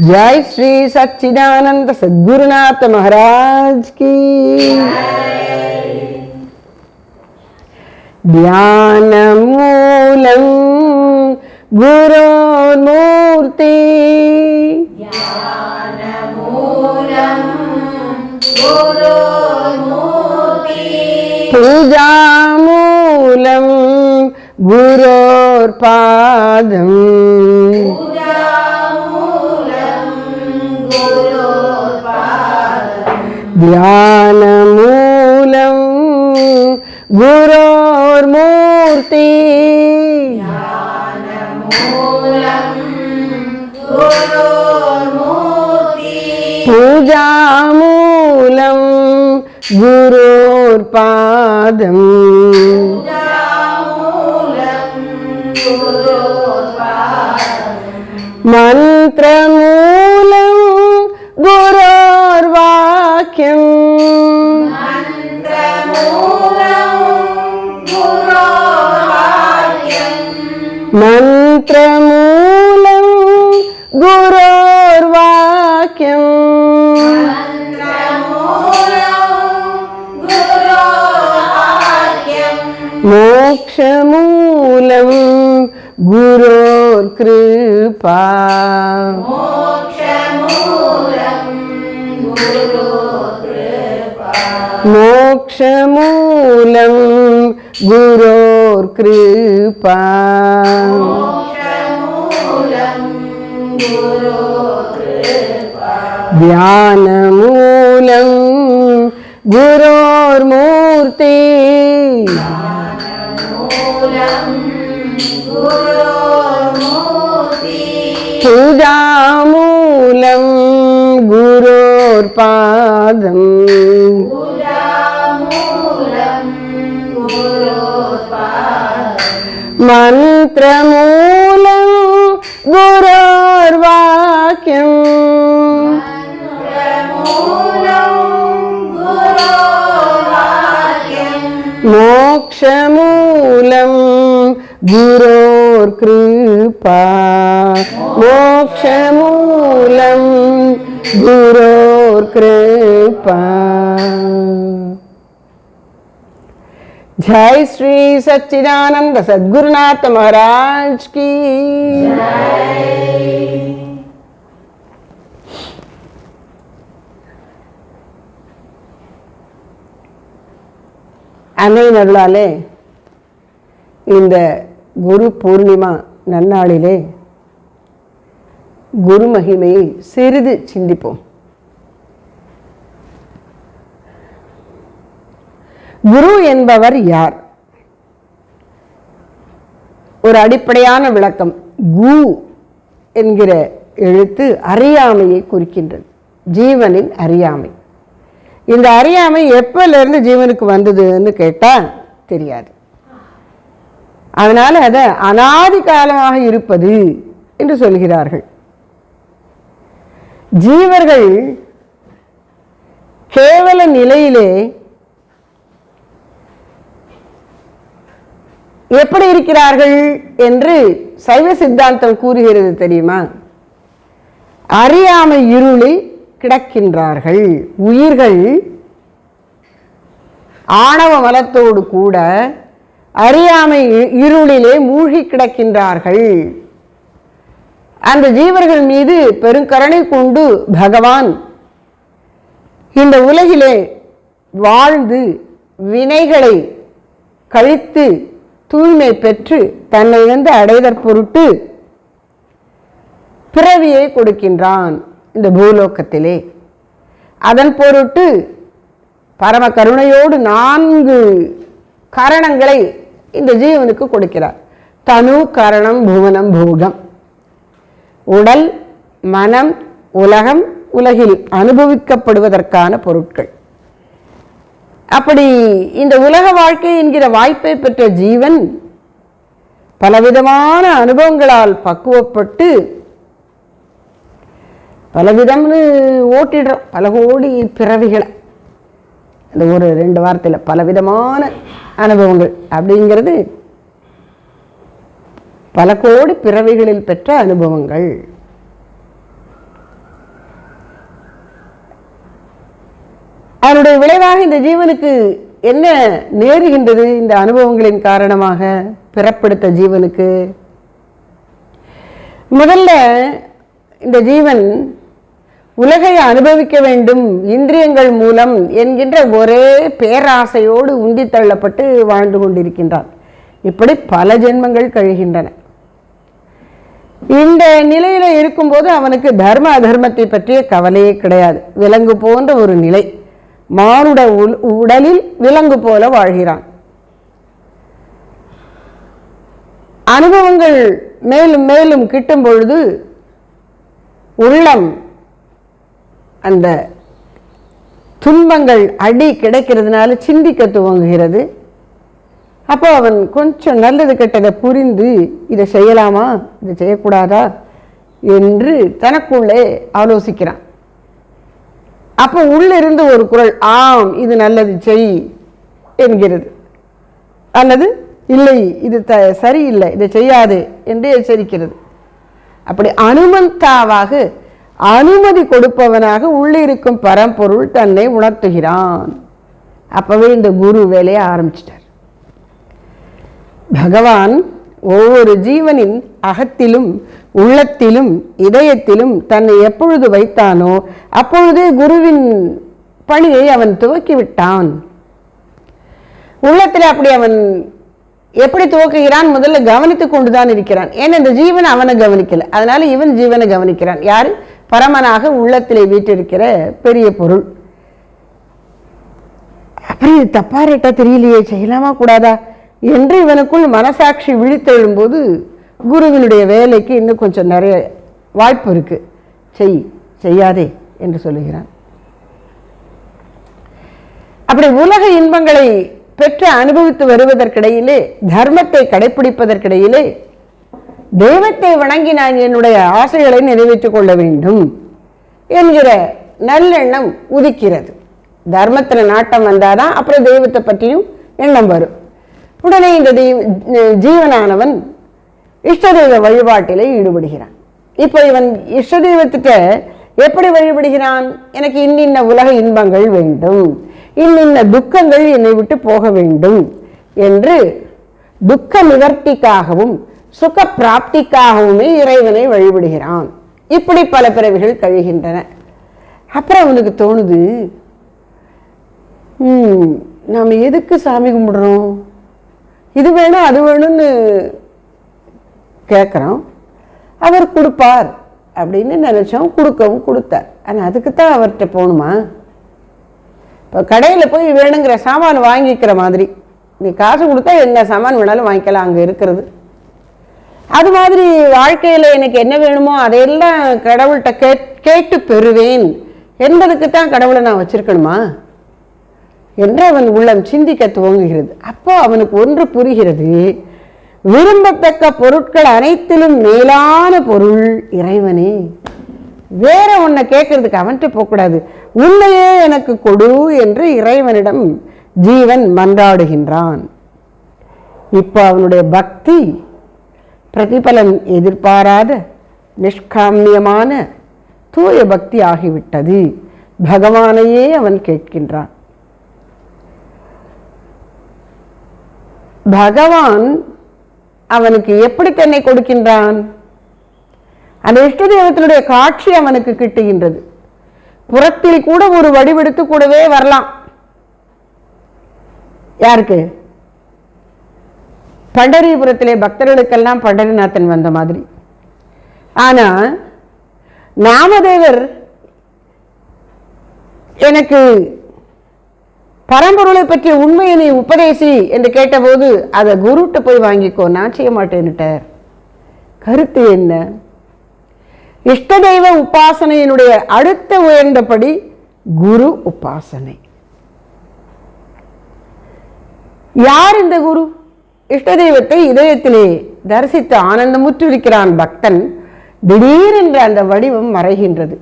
జై శ్రీ సచ్చిదానంద సద్గురునాథ మహారాజ్కి ధ్యానమూలం గురోన్మూర్తి. పూజామూలం గురోర్పాదం. ध्यानमूलं गुरोर्मूर्ति पूजामूलं गुरोर्पादम् मन्त्रमूलं മന്ത്രമൂലം ഗുരോർവാക്യം. മോക്ഷമൂലം ഗുരോർകൃപ. മോക്ഷമൂലം ഗുരോ ஓர் கிருபா ധ്യാന മൂലം ഗുരോർമൂർത്തി പൂജാമൂലം ഗുരോർപാദം മന്ത്രമൂലം ഗുരോർവാക്യം മോക്ഷമൂലം ഗുരോർകൃപ മോക്ഷമൂലം ഗുരോർകൃപ जय श्री सच्चिदानंद सद्गुरुनाथ महाराज की அன்னையின் அருளாலே இந்த குரு பூர்ணிமா நன்னாளிலே குரு மகிமையை சிறிது சிந்திப்போம் குரு என்பவர் யார்? ஒரு அடிப்படையான விளக்கம். கு என்கிற எழுத்து அறியாமையை குறிக்கின்றது. ஜீவனின் அறியாமை. இந்த அறியாமை எப்போலேருந்து ஜீவனுக்கு வந்ததுன்னு கேட்டால் தெரியாது. அதனால் அதை அனாதி காலமாக இருப்பது என்று சொல்கிறார்கள். ஜீவர்கள் கேவல நிலையிலே எப்படி இருக்கிறார்கள் என்று சைவ சித்தாந்தம் கூறுகிறது தெரியுமா? அறியாமை இருளில் கிடக்கின்றார்கள். உயிர்கள் ஆணவ மலத்தோடு கூட அறியாமை இருளிலே மூழ்கி கிடக்கின்றார்கள். அந்த ஜீவர்கள் மீது பெருங்கருணை கொண்டு பகவான் இந்த உலகிலே வாழ்ந்து வினைகளை கழித்து தூய்மை பெற்று தன்னை வந்து அடைதற் பொருட்டு பிறவியை கொடுக்கின்றான் இந்த பூலோகத்திலே. அதன் பொருட்டு பரம கருணையோடு நான்கு கரணங்களை இந்த ஜீவனுக்கு கொடுக்கிறார். தனு கரணம் புவனம் பூகம். உடல் மனம் உலகம் உலகில் அனுபவிக்கப்படுவதற்கான பொருட்கள். அப்படி இந்த உலக வாழ்க்கை என்கிற வாய்ப்பை பெற்ற ஜீவன் பலவிதமான அனுபவங்களால் பக்குவப்பட்டு பலவிதம்னு ஓட்டிடுறோம். பல கோடி பிறவிகளை. அந்த ஒரு ரெண்டு வாரத்தில் பலவிதமான அனுபவங்கள் அப்படிங்கிறது பல கோடி பிறவிகளில் பெற்ற அனுபவங்கள். அதனுடைய விளைவாக இந்த ஜீவனுக்கு என்ன நேருகின்றது? இந்த அனுபவங்களின் காரணமாக பிறப்படுத்த ஜீவனுக்கு. முதல்ல இந்த ஜீவன் உலகை அனுபவிக்க வேண்டும் இந்திரியங்கள் மூலம் என்கின்ற ஒரே பேராசையோடு உந்தி தள்ளப்பட்டு வாழ்ந்து கொண்டிருக்கின்றான். இப்படி பல ஜென்மங்கள் கழிகின்றன. இந்த நிலையில் இருக்கும்போது அவனுக்கு தர்ம அதர்மத்தை பற்றிய கவலையே கிடையாது. விலங்கு போன்ற ஒரு நிலை. மானுட உடலில் விலங்கு போல வாழ்கிறான். அனுபவங்கள் மேலும் மேலும் கிட்டும் பொழுது உள்ளம் அந்த துன்பங்கள் அடி கிடைக்கிறதுனால சிந்திக்க துவங்குகிறது. அப்போ அவன் கொஞ்சம் நல்லது கெட்டதை புரிந்து இதை செய்யலாமா? இதை செய்யக்கூடாதா? என்று தனக்குள்ளே ஆலோசிக்கிறான். அப்போ உள்ளிருந்து ஒரு குரல் ஆம் இது நல்லது செய் என்கிறது. அல்லது இல்லை இது த சரியில்லை இதை செய்யாது என்று எச்சரிக்கிறது. அப்படி அனுமந்தாவாக அனுமதி கொடுப்பவனாக உள்ளிருக்கும் பரம்பொருள் தன்னை உணர்த்துகிறான். அப்பவே இந்த குரு வேலையை ஆரம்பிச்சிட்டார். பகவான் ஒவ்வொரு ஜீவனின் அகத்திலும் உள்ளத்திலும் இதயத்திலும் தன்னை எப்பொழுது வைத்தானோ அப்பொழுதே குருவின் பணியை அவன் துவக்கி விட்டான் உள்ளத்தில் அப்படி அவன் எப்படி துவக்குகிறான்? முதல்ல கவனித்துக் கொண்டுதான் இருக்கிறான். ஏன்னா இந்த ஜீவன் அவனை கவனிக்கல? அதனால இவன் ஜீவனை கவனிக்கிறான். யாரு? பரமனாக உள்ளத்திலே வீட்டிருக்கிற பெரிய பொருள். அப்புறம் இது தப்பா ரேட்டா தெரியலையே செய்யலாமா கூடாதா? என்று இவனுக்குள் மனசாட்சி விழித்தெழும்போது குருவினுடைய வேலைக்கு இன்னும் கொஞ்சம் நிறைய வாய்ப்பு இருக்குது செய் செய்யாதே என்று சொல்லுகிறான். அப்படி உலக இன்பங்களை பெற்று அனுபவித்து வருவதற்கிடையிலே தர்மத்தை கடைபிடிப்பதற்கிடையிலே தெய்வத்தை வணங்கி நான் என்னுடைய ஆசைகளை நிறைவேற்றிக் கொள்ள வேண்டும் என்கிற நல்லெண்ணம் உதிக்கிறது. தர்மத்தில் நாட்டம் வந்தாதான் அப்புறம் தெய்வத்தை பற்றியும் எண்ணம் வரும். உடனே இந்த தெய்வ ஜீவனானவன் இஷ்ட தெய்வ வழிபாட்டிலே ஈடுபடுகிறான். இப்போ இவன் இஷ்ட தெய்வத்திட்ட எப்படி வழிபடுகிறான்? எனக்கு இன்னின்ன உலக இன்பங்கள் வேண்டும். இன்னின்ன துக்கங்கள் என்னை விட்டு போக வேண்டும் என்று துக்க நிவர்த்திக்காகவும் சுக பிராப்திக்காகவுமே இறைவனை வழிபடுகிறான். இப்படி பல பிறவிகள் கழிகின்றன. அப்புறம் அவனுக்கு தோணுது ம் நாம் எதுக்கு சாமி கும்பிடுறோம்? இது வேணும் அது வேணும்னு கேட்குறோம் அவர் கொடுப்பார் அப்படின்னு நினச்சோம் கொடுக்கவும் கொடுத்தார். ஆனால் அதுக்கு தான் அவர்கிட்ட போகணுமா? இப்போ கடையில் போய் வேணுங்கிற சாமான் வாங்கிக்கிற மாதிரி. நீ காசு கொடுத்தா என்ன சாமான் வேணாலும் வாங்கிக்கலாம் அங்கே இருக்கிறது. அது மாதிரி வாழ்க்கையில் எனக்கு என்ன வேணுமோ அதையெல்லாம் கடவுள்கிட்ட கே கேட்டு பெறுவேன். என்பதுக்கு தான் கடவுளை நான் வச்சிருக்கணுமா? என்று அவன் உள்ளம் சிந்திக்க துவங்குகிறது. அப்போ அவனுக்கு ஒன்று புரிகிறது. விரும்பத்தக்க பொருட்கள் அனைத்திலும் மேலான பொருள் இறைவனே. வேற ஒன்றை கேட்கறதுக்கு அவன்கிட்ட போகக்கூடாது உன்னையே எனக்கு கொடு என்று இறைவனிடம் ஜீவன் மன்றாடுகின்றான். இப்போ அவனுடைய பக்தி பிரதிபலன் எதிர்பாராத நிஷ்காமியமான தூய பக்தி ஆகிவிட்டது. பகவானையே அவன் கேட்கின்றான். பகவான் அவனுக்கு எப்படி தன்னை கொடுக்கின்றான்? அந்த இஷ்ட தெய்வத்தினுடைய காட்சி அவனுக்கு கிட்டுகின்றது. புறத்தில் கூட ஒரு வடிவெடுத்து கூடவே வரலாம். யாருக்கு? பண்டரிபுரத்திலே பக்தர்களுக்கெல்லாம் பண்டரிநாதன் வந்த மாதிரி. ஆனா நாமதேவர் எனக்கு பரம்பொருளை பற்றிய உண்மையை நீ உபதேசி என்று கேட்டபோது அதை குருட்ட போய் வாங்கிக்கோ நான் செய்ய மாட்டேன்னுட்டார். கருத்து என்ன? இஷ்ட தெய்வ உபாசனையினுடைய அடுத்த உயர்ந்தபடி குரு உபாசனை. யார் இந்த குரு? இஷ்ட தெய்வத்தை இதயத்திலே தரிசித்து ஆனந்தமுற்றிருக்கிறான் பக்தன். திடீரென்று அந்த வடிவம் மறைகின்றது.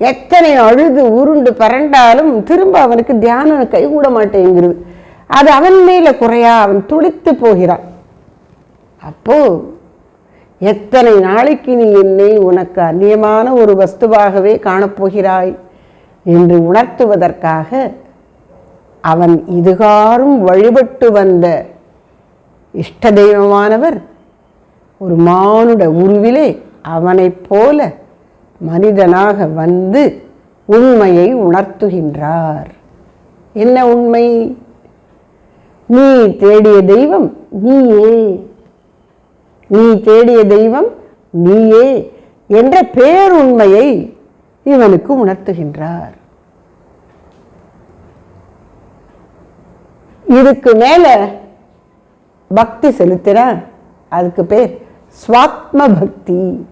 எத்தனை அழுது உருண்டு பரண்டாலும் திரும்ப அவனுக்கு தியானம் கைகூட மாட்டேங்கிறது. அது அவன் மேல குறையா அவன் துடித்து போகிறான். அப்போ எத்தனை நாளைக்கு நீ என்னை உனக்கு அந்நியமான ஒரு வஸ்துவாகவே காணப்போகிறாய் என்று உணர்த்துவதற்காக அவன் இதுகாரும் வழிபட்டு வந்த இஷ்ட தெய்வமானவர் ஒரு மானுட உருவிலே அவனைப் போல மனிதனாக வந்து உண்மையை உணர்த்துகின்றார். என்ன உண்மை? நீ தேடிய தெய்வம் நீயே. நீ தேடிய தெய்வம் நீயே என்ற பேருண்மையை இவனுக்கு உணர்த்துகின்றார். இதுக்கு மேல பக்தி செலுத்தினா அதுக்கு பேர் சுவாத்ம பக்தி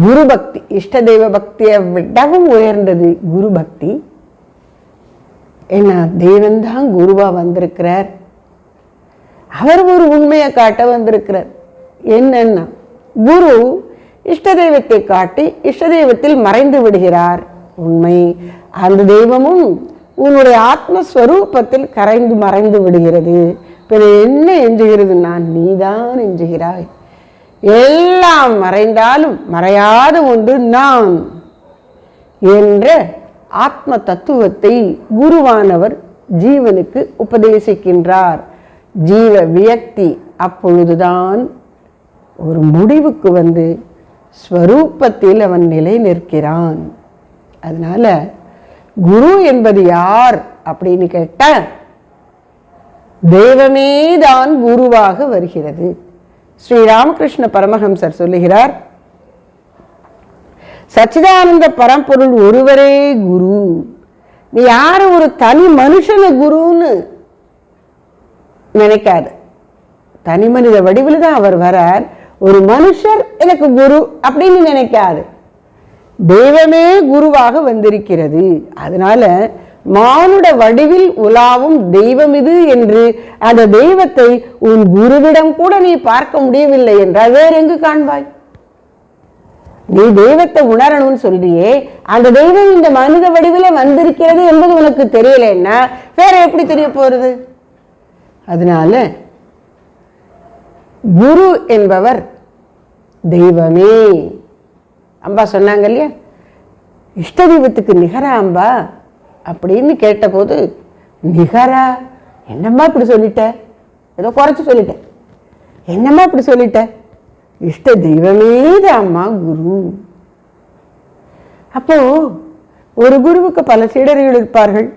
குரு பக்தி இஷ்ட தெய்வ பக்தியை விடவும் உயர்ந்தது குரு பக்தி ஏன்னா தெய்வந்தான் குருவா வந்திருக்கிறார். அவர் ஒரு உண்மையை காட்ட வந்திருக்கிறார். என்னன்னா குரு இஷ்ட தெய்வத்தை காட்டி இஷ்ட தெய்வத்தில் மறைந்து விடுகிறார். உண்மை. அந்த தெய்வமும் உன்னுடைய ஆத்மஸ்வரூபத்தில் கரைந்து மறைந்து விடுகிறது. பிற என்ன எஞ்சுகிறது நான் நீதான் எஞ்சுகிறாய். எல்லாம் மறைந்தாலும் மறையாத ஒன்று நான் என்ற ஆத்ம தத்துவத்தை குருவானவர் ஜீவனுக்கு உபதேசிக்கின்றார். ஜீவ வியக்தி அப்பொழுதுதான் ஒரு முடிவுக்கு வந்து ஸ்வரூபத்தில் அவன் நிலை நிற்கிறான். அதனால் குரு என்பது யார் அப்படின்னு கேட்டால் தெய்வமே தான் குருவாக வருகிறது. ஸ்ரீ ராமகிருஷ்ண பரமஹம்சர் சொல்லுகிறார் சச்சிதானந்த பரம்பொருள் ஒருவரே குரு. நீ யாரு? ஒரு தனி மனுஷன குருன்னு நினைக்காது. தனி மனித வடிவில் தான் அவர் வரார். ஒரு மனுஷர் எனக்கு குரு அப்படின்னு நினைக்காது. தெய்வமே குருவாக வந்திருக்கிறது. அதனால மானுட வடிவில் உலாவும் தெய்வம் இது என்று அந்த தெய்வத்தை உன் குருவிடம் கூட நீ பார்க்க முடியவில்லை என்றால் வேற எங்கு காண்பாய்? நீ தெய்வத்தை உணரணும்னு சொல்றியே அந்த தெய்வம் இந்த மனித வடிவில வந்திருக்கிறது என்பது உனக்கு தெரியலன்னா வேற எப்படி தெரிய போறது? அதனால குரு என்பவர் தெய்வமே. அம்பா சொன்னாங்க இல்லையா? இஷ்ட தெய்வத்துக்கு நிகரா அம்பா அப்படின்னு கேட்டபோது நிகரா என்னம்மா இப்படி சொல்லிட்ட? ஏதோ குறைச்சி சொல்லிட்டேன் என்னம்மா இப்படி சொல்லிட்ட? இஷ்ட தெய்வமே அம்மா குரு. அப்போ ஒரு குருவுக்கு பல சீடர்கள் இருப்பார்கள்.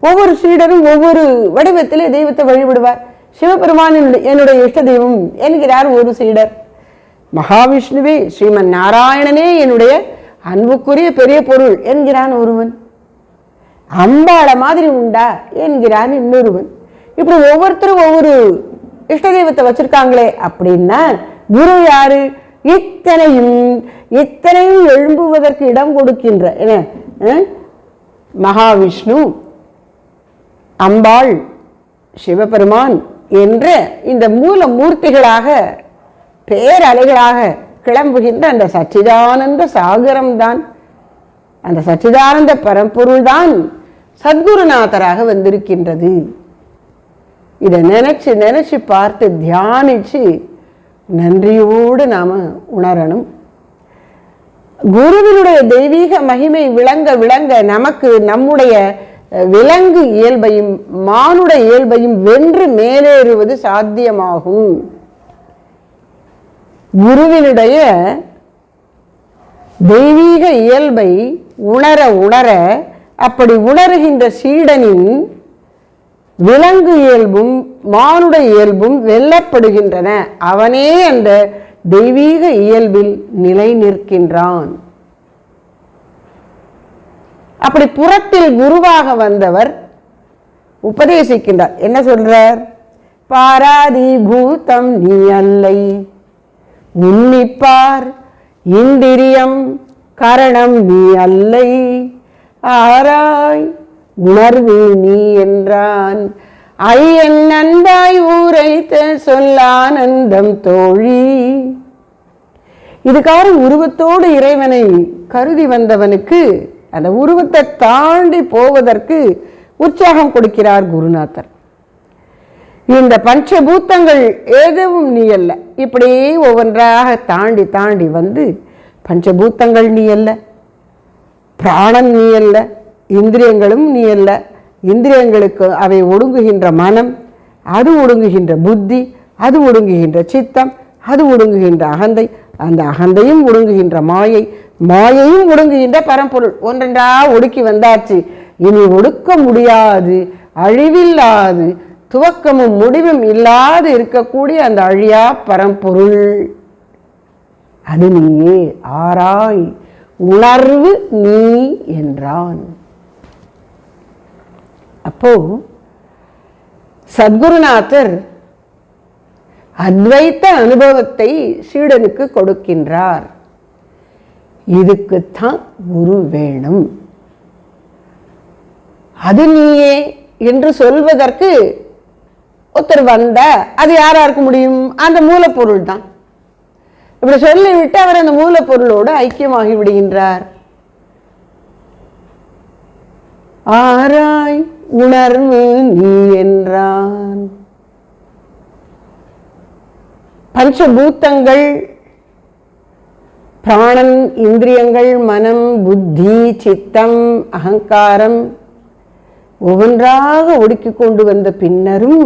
ஒவ்வொரு சீடரும் ஒவ்வொரு வடிவத்திலே தெய்வத்தை வழிபடுவார். சிவபெருமான் என்னுடைய- என்னுடைய இஷ்ட தெய்வம் என்கிறார் ஒரு சீடர். மகாவிஷ்ணுவே ஸ்ரீமன் நாராயணனே என்னுடைய அன்புக்குரிய பெரிய பொருள் என்கிறான் ஒருவன். அம்பாள மாதிரி உண்டா என்கிறான் இன்னொருவன். இப்படி ஒவ்வொருத்தரும் ஒவ்வொரு இஷ்ட தெய்வத்தை வச்சிருக்காங்களே அப்படின்னா குரு யாரு? இத்தனையும் இத்தனையும் எழும்புவதற்கு இடம் கொடுக்கின்ற என்ன? மகாவிஷ்ணு அம்பாள் சிவபெருமான் என்ற இந்த மூல மூர்த்திகளாக பேரலைகளாக கிளம்புகின்ற அந்த சச்சிதானந்த சாகரம்தான். அந்த சச்சிதானந்த பரம்பொருள்தான் சத்குருநாதராக வந்திருக்கின்றது. இதை நினைச்சு நினைச்சு பார்த்து தியானிச்சு நன்றியோடு நாம உணரணும். குருவினுடைய தெய்வீக மகிமை விளங்க விளங்க நமக்கு நம்முடைய விலங்கு இயல்பையும் மானுட இயல்பையும் வென்று மேலேறுவது சாத்தியமாகும். குருவினுடைய தெய்வீக இயல்பை உணர உணர அப்படி உணர்கின்ற சீடனின் விலங்கு இயல்பும் மானுட இயல்பும் வெல்லப்படுகின்றன. அவனே அந்த தெய்வீக இயல்பில் நிலை நிற்கின்றான். அப்படி புறத்தில் குருவாக வந்தவர் உபதேசிக்கின்றார். என்ன சொல்றார்? பாராதி பூதம் நீ அல்லை. உன்னிப்பார் இந்திரியம் கரணம் நீ அல்லை. ஆராய் உணர்வு நீ என்றான். ஐயன் நன்றாய் ஊரைத்த சொல்லானந்தம் தோழி. இதுக்காக உருவத்தோடு இறைவனை கருதி வந்தவனுக்கு அந்த உருவத்தை தாண்டி போவதற்கு உற்சாகம் கொடுக்கிறார் குருநாதர். இந்த பஞ்சபூத்தங்கள் எதுவும் நீ அல்ல. இப்படி ஒவ்வொன்றாக தாண்டி தாண்டி வந்து பஞ்சபூத்தங்கள் நீ அல்ல. பிராணன் நீ அல்ல இந்திரியங்களும் நீ அல்ல. இந்திரியங்களுக்கு அவை ஒடுங்குகின்ற மனம் அது ஒடுங்குகின்ற புத்தி அது ஒடுங்குகின்ற சித்தம் அது ஒடுங்குகின்ற அகந்தை. அந்த அகந்தையும் ஒடுங்குகின்ற மாயை மாயையும் ஒடுங்குகின்ற பரம்பொருள். ஒன்றென்றா ஒடுக்கி வந்தாச்சு. இனி ஒடுக்க முடியாது அழிவில்லாது துவக்கமும் முடிவும் இல்லாது இருக்கக்கூடிய அந்த அழியா பரம்பொருள். அது நீயே ஆராய். உணர்வு நீ என்றான். அப்போ சத்குருநாதர் அத்வைத்த அனுபவத்தை சீடனுக்கு கொடுக்கின்றார். இதுக்குத்தான் குரு வேணும். அது நீயே என்று சொல்வதற்கு ஒருத்தர் வந்த அது யாராருக்கு முடியும்? அந்த மூலப்பொருள் தான் இப்படி சொல்லிவிட்டு அவர் அந்த மூலப்பொருளோடு ஐக்கியமாகி விடுகின்றார் ஆராய் உணர்வு நீ என்றான். பஞ்சபூத்தங்கள் பிராணன் இந்திரியங்கள் மனம் புத்தி சித்தம் அகங்காரம் ஒவ்வொன்றாக ஒடுக்கிக் கொண்டு வந்த பின்னரும்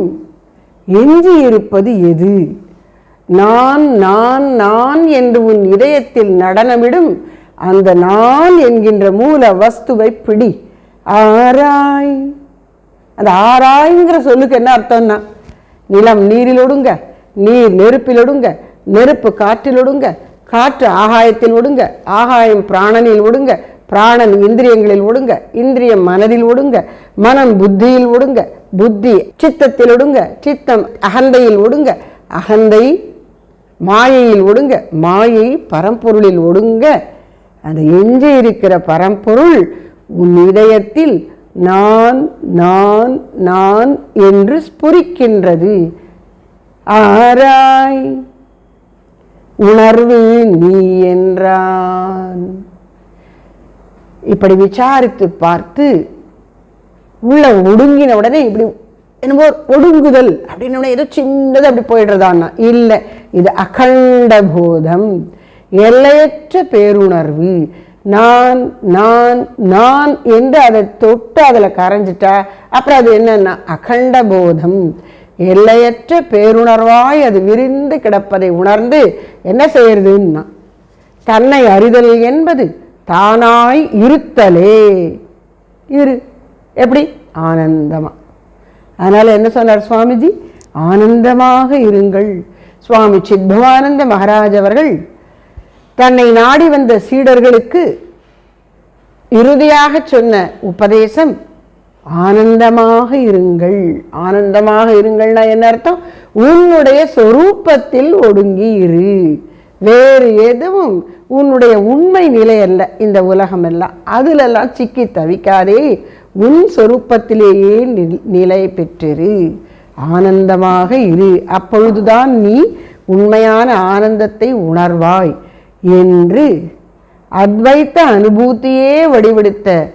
எஞ்சி இருப்பது எது? நான் நான் நான் என்று உன் இதயத்தில் நடனமிடும் அந்த நான் என்கின்ற மூல வஸ்துவை பிடி. ஆராய். அந்த ஆராய்ங்கிற சொல்லுக்கு என்ன அர்த்தம்னா நிலம் நீரில் ஒடுங்க நீர் நெருப்பில் ஒடுங்க நெருப்பு காற்றில் ஒடுங்க காற்று ஆகாயத்தில் ஒடுங்க ஆகாயம் பிராணனில் ஒடுங்க பிராணன் இந்திரியங்களில் ஒடுங்க இந்திரியம் மனதில் ஒடுங்க மனம் புத்தியில் ஒடுங்க புத்தி சித்தத்தில் ஒடுங்க சித்தம் அகந்தையில் ஒடுங்க அகந்தை மாயையில் ஒடுங்க மாயை பரம்பொருளில் ஒடுங்க. அந்த எஞ்சி இருக்கிற பரம்பொருள் உன் இதயத்தில் நான் நான் நான் என்று ஸ்புரிக்கின்றது. ஆராய் உணர்வு நீ என்றான். இப்படி விசாரித்து பார்த்து உள்ள ஒடுங்கின உடனே இப்படி என்னமோ ஒடுங்குதல் அப்படின்னு ஏதோ சின்னது அப்படி போயிடுறதான்னா இல்லை இது அகண்ட போதம் எல்லையற்ற பேருணர்வு. நான் நான் நான் என்று அதை தொட்டு அதில் கரைஞ்சிட்டா அப்புறம் அது என்னன்னா அகண்ட போதம். எல்லையற்ற பேருணர்வாய் அது விரிந்து கிடப்பதை உணர்ந்து என்ன செய்யறதுன்னா தன்னை அறிதல் என்பது தானாய் இருத்தலே. இரு. எப்படி? ஆனந்தமாக அதனால என்ன சொன்னார் சுவாமிஜி? ஆனந்தமாக இருங்கள். சுவாமி சித்பவானந்த மகாராஜ் அவர்கள் தன்னை நாடி வந்த சீடர்களுக்கு இறுதியாக சொன்ன உபதேசம் ஆனந்தமாக இருங்கள். ஆனந்தமாக இருங்கள்னா என்ன அர்த்தம்? உன்னுடைய சொரூபத்தில் ஒடுங்கி இரு. வேறு எதுவும் உன்னுடைய உண்மை நிலை அல்ல இந்த உலகம் எல்லாம். அதிலெல்லாம் சிக்கி தவிக்காதே. உன் சொரூபத்திலேயே நிலை பெற்றிரு? ஆனந்தமாக இரு. அப்பொழுதுதான் நீ உண்மையான ஆனந்தத்தை உணர்வாய் என்று அத்வைத்த அனுபூத்தியே வடிவெடுத்த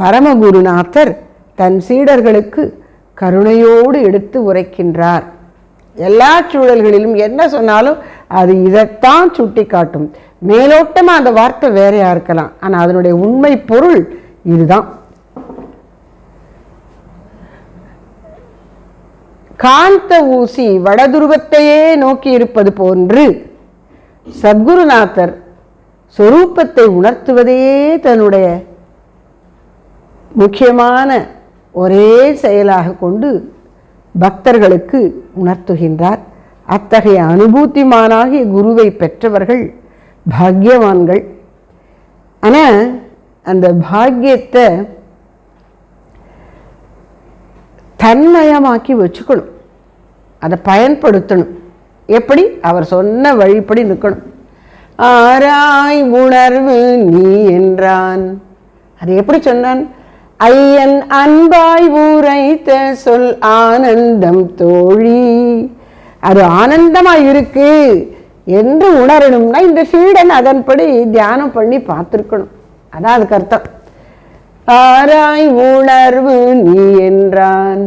பரமகுருநாதர் தன் சீடர்களுக்கு கருணையோடு எடுத்து உரைக்கின்றார். எல்லா சூழல்களிலும் என்ன சொன்னாலும் அது இதைத்தான் சுட்டி காட்டும் மேலோட்டமாக அந்த வார்த்தை வேறையாக இருக்கலாம். ஆனால் அதனுடைய உண்மை பொருள் இதுதான். காந்த ஊசி வடதுருவத்தையே நோக்கி இருப்பது போன்று சத்குருநாதர் சொரூபத்தை உணர்த்துவதையே தன்னுடைய முக்கியமான ஒரே செயலாக கொண்டு பக்தர்களுக்கு உணர்த்துகின்றார். அத்தகைய அனுபூத்திமானாகிய குருவை பெற்றவர்கள் பாக்கியவான்கள் ஆனால் அந்த பாக்கியத்தை தன்மயமாக்கி வச்சுக்கணும். அதை பயன்படுத்தணும். எப்படி? அவர் சொன்ன வழிப்படி நிற்கணும். ஆராய் உணர்வு நீ என்றான். அது எப்படி சொன்னான்? ஐயன் அன்பாய் ஊரைத்த சொல் ஆனந்தம் தோழி. அது ஆனந்தமா இருக்கு என்று உணரணும்னா இந்த சீடன் அதன்படி தியானம் பண்ணி பார்த்துருக்கணும். அதான் அதுக்கு அர்த்தம். ஆராய் உணர்வு நீ என்றான்.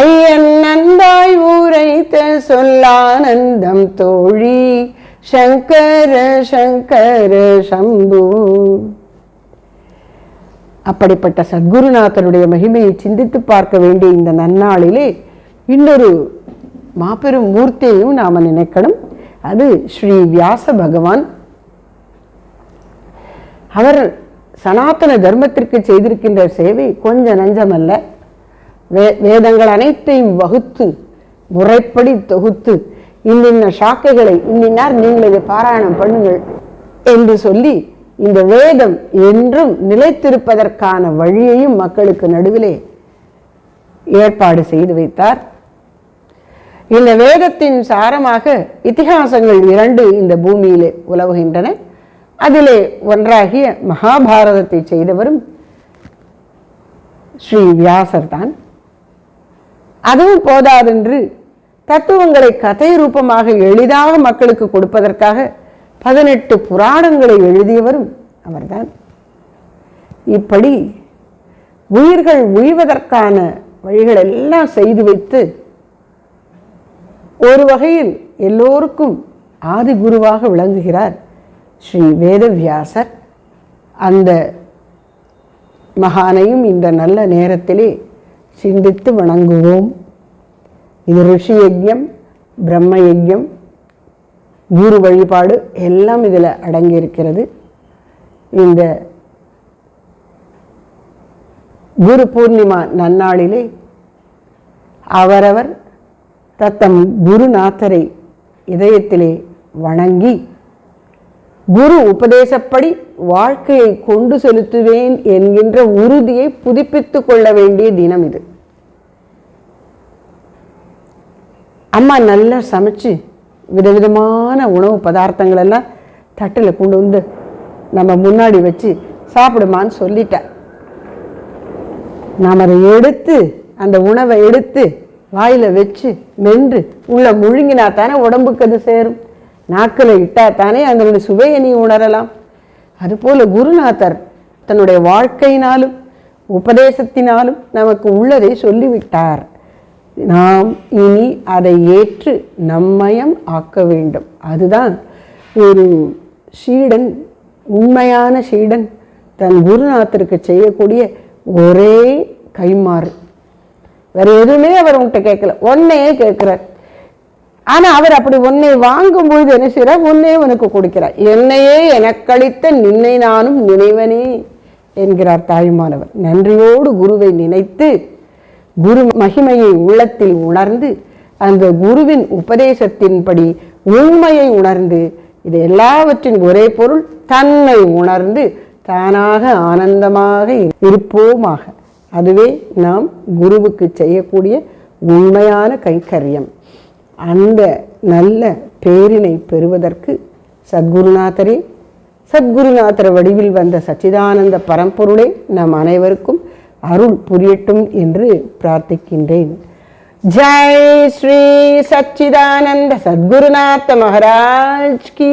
ஐயன் நந்தாய் ஊரைத்த சொல்லானந்தம் தோழி. சங்கர சங்கர சம்பு. அப்படிப்பட்ட சத்குருநாதனுடைய மகிமையை சிந்தித்து பார்க்க வேண்டிய இந்த நன்னாளிலே இன்னொரு மாபெரும் மூர்த்தியையும் நாம் நினைக்கணும். அது ஸ்ரீ வியாச பகவான். அவர் சனாதன தர்மத்திற்கு செய்திருக்கின்ற சேவை கொஞ்சம் நஞ்சமல்ல. வே வேதங்கள் அனைத்தையும் வகுத்து முறைப்படி தொகுத்து இன்னின்ன சாக்கைகளை இன்னின்னார் நீங்கள் இதை பாராயணம் பண்ணுங்கள் என்று சொல்லி இந்த வேதம் என்றும் நிலைத்திருப்பதற்கான வழியையும் மக்களுக்கு நடுவிலே ஏற்பாடு செய்து வைத்தார். இந்த வேதத்தின் சாரமாக இத்திஹாசங்கள் இரண்டு இந்த பூமியிலே உலவுகின்றன. அதிலே ஒன்றாகிய மகாபாரதத்தை செய்தவரும் ஸ்ரீ வியாசர் தான். அதுவும் போதாதென்று தத்துவங்களை கதை ரூபமாக எளிதாக மக்களுக்கு கொடுப்பதற்காக பதினெட்டு புராணங்களை எழுதியவரும் அவர்தான். இப்படி உயிர்கள் உய்வதற்கான வழிகளெல்லாம் செய்து வைத்து ஒரு வகையில் எல்லோருக்கும் ஆதி குருவாக விளங்குகிறார் ஸ்ரீ வேதவியாசர். அந்த மகானையும் இந்த நல்ல நேரத்திலே சிந்தித்து வணங்குவோம். இது ரிஷி யஜ்யம் பிரம்ம யஜ்யம் குரு வழிபாடு எல்லாம் இதில் அடங்கியிருக்கிறது. இந்த குரு பூர்ணிமா நன்னாளிலே அவரவர் தத்தம் குருநாதரை இதயத்திலே வணங்கி குரு உபதேசப்படி வாழ்க்கையை கொண்டு செலுத்துவேன் என்கின்ற உறுதியை புதுப்பித்து கொள்ள வேண்டிய தினம் இது. அம்மா நல்லா சமைச்சு விதவிதமான உணவு பதார்த்தங்கள் எல்லாம் தட்டில் கொண்டு வந்து நம்ம முன்னாடி வச்சு சாப்பிடுமான்னு சொல்லிட்டேன் நாம் அதை எடுத்து அந்த உணவை எடுத்து வாயில் வச்சு மென்று உள்ள முழுங்கினா தானே உடம்புக்கு அது சேரும். நாக்கில் இட்டா தானே அதனுடைய சுவையை நீ உணரலாம். அதுபோல் குருநாதர் தன்னுடைய வாழ்க்கையினாலும் உபதேசத்தினாலும் நமக்கு உள்ளதை சொல்லிவிட்டார். நாம் இனி அதை ஏற்று நம்மயம் ஆக்க வேண்டும். அதுதான் ஒரு சீடன் உண்மையான சீடன் தன் குருநாதருக்கு செய்யக்கூடிய ஒரே கைமாறு வேற எதுவுமே அவர் உன்கிட்ட கேட்கல. ஒன்னையே கேட்கிறார். ஆனால் அவர் அப்படி ஒன்னை வாங்கும்பொழுது என்ன செய்கிறார்? ஒன்னே உனக்கு கொடுக்கிறார். என்னையே எனக்களித்த நின்னை நானும் நினைவனே என்கிறார் தாயுமானவர். நன்றியோடு குருவை நினைத்து குரு மகிமையை உள்ளத்தில் உணர்ந்து அந்த குருவின் உபதேசத்தின்படி உண்மையை உணர்ந்து இது எல்லாவற்றின் ஒரே பொருள் தன்னை உணர்ந்து தானாக ஆனந்தமாக இருப்போமாக. அதுவே நாம் குருவுக்கு செய்யக்கூடிய உண்மையான கைக்கரியம். அந்த நல்ல பேரினை பெறுவதற்கு சத்குருநாதரே சத்குருநாதர் வடிவில் வந்த சச்சிதானந்த பரம்பொருளே நம் அனைவருக்கும் அருள் புரியட்டும் என்று பிரார்த்திக்கின்றேன். ஜெய் ஸ்ரீ சச்சிதானந்த சத்குருநாத மகாராஜ் கீ.